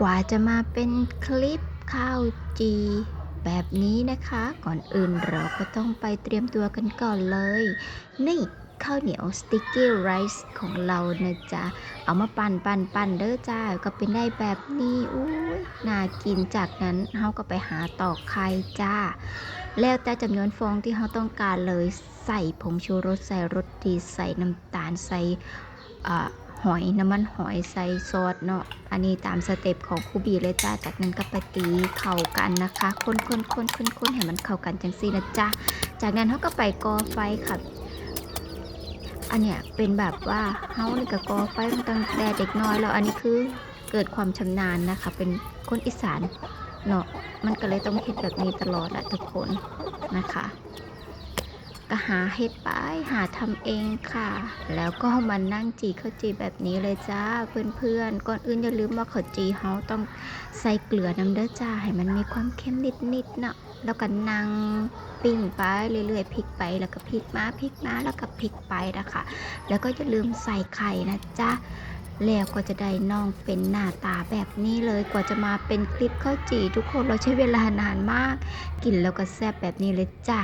กว่าจะมาเป็นคลิปข้าวจี แบบนี้นะคะ ก่อนอื่นเราก็ต้องไปเตรียมตัวกันก่อนเลย นี่ข้าวเหนียวสติ๊กกี้ไรซ์ของเรานะจ๊ะ เอามาปั่นปั่นปั่นเด้อจ้า ก็เป็นได้แบบนี้อุ้ยน่ากินจากนั้นเราก็ไปหาตอกไข่จ้า แล้วแต่จำนวนฟองที่เราต้องการเลยใส่ผงชูรสใส่รสดีใส่น้ำตาลใส่ หอยน้ำมันหอยใส่ซอสเนาะอันนี้ตามสเต็ปของคูบีเลยจ้าจากนั้นก็ไปตีเข้ากันนะคะคนคนคนคนคนให้มันเข้ากันจังซี่นะจ๊ะจากนั้นเขาก็ไปก่อไฟค่ะอันเนี้ยเป็นแบบว่าเฮานี่ก็ก่อไฟตั้งแต่เด็กน้อยแล้วอันนี้คือเกิดความชำนาญนะคะ เป็นคนอีสานเนาะมันก็เลยต้องเฮ็ดแบบนี้ตลอดแหละทุกคนนะคะ ก็หาเฮ็ดไปหาทำเองค่ะ แล้วก็มานั่งจีข้าวจีแบบนี้เลยจ้าเพื่อนๆ ก่อนอื่นอย่าลืมว่าข้าวจีเฮาต้องใส่เกลือน้ำเด้อจ้าให้มันมีความเค็มนิดๆเนาะแล้วก็นั่งปิ้งไปเรื่อยๆพลิกไปแล้วก็พลิกมาพลิกมาแล้วก็พลิกไปนะคะแล้วก็อย่าลืมใส่ไข่นะจ๊ะแล้วก็จะได้น้องเป็นหน้าตาแบบนี้เลยกว่าจะมาเป็นคลิปข้าวจี่ทุกคนเราใช้เวลานานมาก กินแล้วก็แซ่บแบบนี้เลยจ้ะ